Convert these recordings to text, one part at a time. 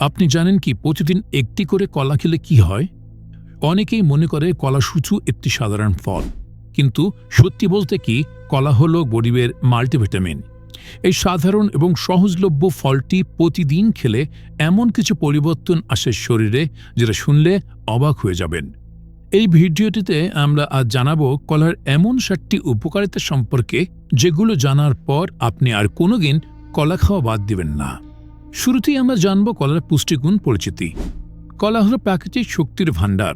আপনি জানেন কি, প্রতিদিন একটি করে কলা খেলে কি হয়? অনেকেই মনে করে কলা সুচু একটি সাধারণ ফল। কিন্তু সত্যি বলতে কি, কলা হল গরিবের মাল্টিভিটামিন। এই সাধারণ এবং সহজলভ্য ফলটি প্রতিদিন খেলে এমন কিছু পরিবর্তন আসে শরীরে যেটা শুনলে অবাক হয়ে যাবেন। এই ভিডিওটিতে আমরা আজ জানাব কলার এমন সাতটি উপকারিতা সম্পর্কে যেগুলো জানার পর আপনি আর কোনোদিন কলা খাওয়া বাদ দিবেন না। শুরুতেই আমরা জানব কলার পুষ্টিগুণ পরিচিতি। কলা হল প্রাকৃতিক শক্তির ভাণ্ডার।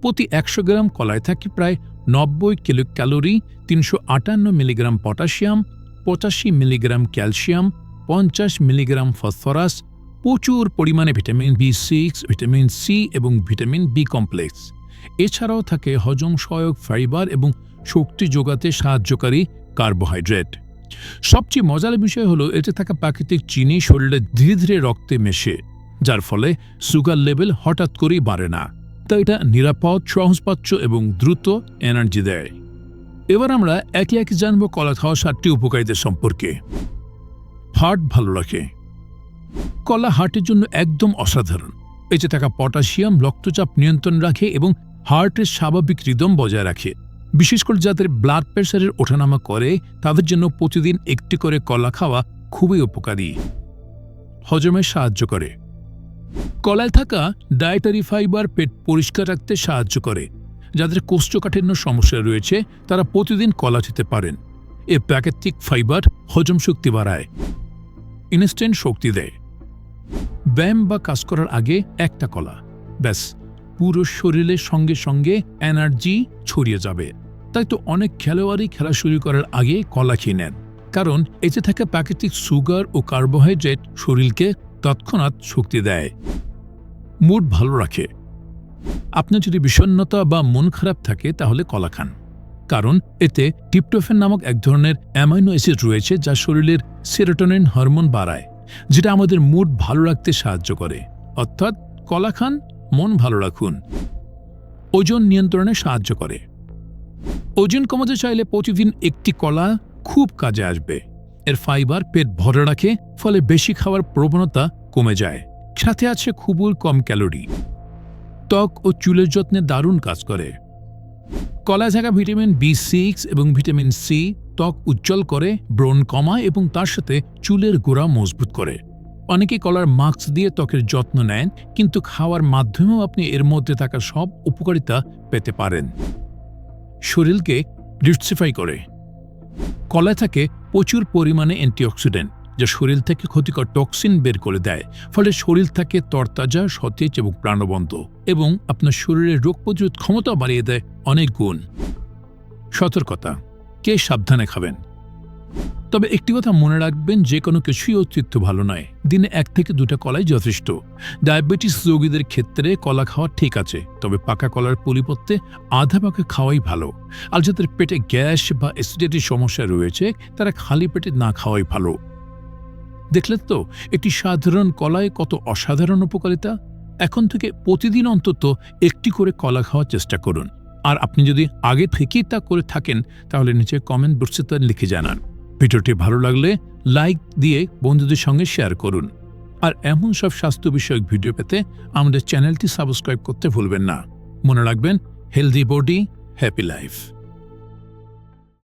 প্রতি একশো গ্রাম কলায় থাকে প্রায় নব্বই কিলো ক্যালোরি তিনশো আটান্ন মিলিগ্রাম পটাশিয়াম, পঁচাশি মিলিগ্রাম ক্যালসিয়াম, পঞ্চাশ মিলিগ্রাম ফসফরাস, প্রচুর পরিমাণে vitamin B six, vitamin C এবং ভিটামিন বি কমপ্লেক্স। এছাড়াও থাকে হজম সহায়ক ফাইবার এবং শক্তি যোগাতে সাহায্যকারী কার্বোহাইড্রেট। সবচেয়ে মজার বিষয় হলো, এতে থাকা প্রাকৃতিক চিনি শরীরে ধীরে ধীরে রক্তে মেশে, যার ফলে সুগার লেভেল হঠাৎ করেই বাড়ে না। তাই এটা নিরাপদ, সহজপাচ্য এবং দ্রুত এনার্জি দেয়। এবার আমরা একে একে জানব কলা খাওয়া সাতটি উপকারিতা সম্পর্কে। হার্ট ভালো রাখে। কলা হার্টের জন্য একদম অসাধারণ। এতে থাকা পটাশিয়াম, রক্তচাপ নিয়ন্ত্রণ রাখে এবং হার্টের স্বাভাবিক রিদম বজায় রাখে। বিশেষ করে যাদের ব্লাড প্রেশারের ওঠানামা করে, তাদের জন্য প্রতিদিন একটি করে কলা খাওয়া খুবই উপকারী। হজমে সাহায্য করে। কলায় থাকা ডায়েটারি ফাইবার পেট পরিষ্কার রাখতে সাহায্য করে। যাদের কোষ্ঠকাঠিন্য সমস্যা রয়েছে, তারা প্রতিদিন কলা খেতে পারেন। এ প্রাকৃতিক ফাইবার হজম শক্তি বাড়ায়। ইনস্ট্যান্ট শক্তি দেয়। ব্যায়াম বা কাজ করার আগে একটা কলা। ব্যাস, পুরো শরীরের সঙ্গে সঙ্গে এনার্জি ছড়িয়ে যাবে। তাই তো অনেক খেলোয়াড়ই খেলা শুরু করার আগে কলা খেয়ে নেন। কারণ এতে থাকা প্রাকৃতিক সুগার ও কার্বোহাইড্রেট শরীরকে তৎক্ষণাৎ শক্তি দেয়। মুড ভালো রাখে। আপনার যদি বিষণ্ণতা বা মন খারাপ থাকে, তাহলে কলা খান। কারণ এতে টিপটোফেন নামক এক ধরনের অ্যামাইনো অ্যাসিড রয়েছে, যা শরীরের সেরোটোনিন হরমোন বাড়ায়, যেটা আমাদের মুড ভালো রাখতে সাহায্য করে। অর্থাৎ কলা খান, মন ভালো রাখুন। ওজন নিয়ন্ত্রণে সাহায্য করে। ওজন কমাতে চাইলে প্রতিদিন একটি কলা খুব কাজে আসবে। এর ফাইবার পেট ভরে রাখে, ফলে বেশি খাওয়ার প্রবণতা কমে যায়। সাথে আছে খুবই কম ক্যালোরি। ত্বক ও চুলের যত্নে দারুণ কাজ করে। কলায় থাকা ভিটামিন বি সিক্স এবং ভিটামিন সি ত্বক উজ্জ্বল করে, ব্রণ কমায় এবং তার সাথে চুলের গোড়া মজবুত করে। অনেকে কলার মাস্ক দিয়ে ত্বকের যত্ন নেন, কিন্তু খাওয়ার মাধ্যমেও আপনি এর মধ্যে থাকা সব উপকারিতা পেতে পারেন। শরীরকে ডিটসিফাই করে। কলায় থাকে প্রচুর পরিমাণে অ্যান্টিঅক্সিডেন্ট, যা শরীর থেকে ক্ষতিকর টক্সিন বের করে দেয়। ফলে শরীর থাকে তরতাজা, সতেজ এবং প্রাণবন্ত এবং আপনার শরীরের রোগ প্রতিরোধ ক্ষমতা বাড়িয়ে দেয় অনেক গুণ। সতর্কতা, কে সাবধানে খাবেন? তবে একটি কথা মনে রাখবেন, যে কোনো কিছুই অতিরিক্ত ভালো নয়। দিনে এক থেকে দুটা কলাই যথেষ্ট। ডায়াবেটিস রোগীদের ক্ষেত্রে কলা খাওয়া ঠিক আছে, তবে পাকা কলার পরিবর্তে আধা পাকা খাওয়াই ভালো। আর যাদের পেটে গ্যাস বা অ্যাসিডিটির সমস্যা রয়েছে, তারা খালি পেটে না খাওয়াই ভালো। দেখলেন তো, একটি সাধারণ কলায় কত অসাধারণ উপকারিতা? এখন থেকে প্রতিদিন অন্তত একটি করে কলা খাওয়ার চেষ্টা করুন। আর আপনি যদি আগে থেকেই তা করে থাকেন, তাহলে নিচে কমেন্ট বক্সে তা লিখে জানান। ভিডিওটি ভালো লাগলে লাইক দিয়ে বন্ধুদের সঙ্গে শেয়ার করুন। আর এমন সব স্বাস্থ্য বিষয়ক ভিডিও পেতে আমাদের চ্যানেলটি সাবস্ক্রাইব করতে ভুলবেন না। মনে রাখবেন হেলদি বডি হ্যাপি লাইফ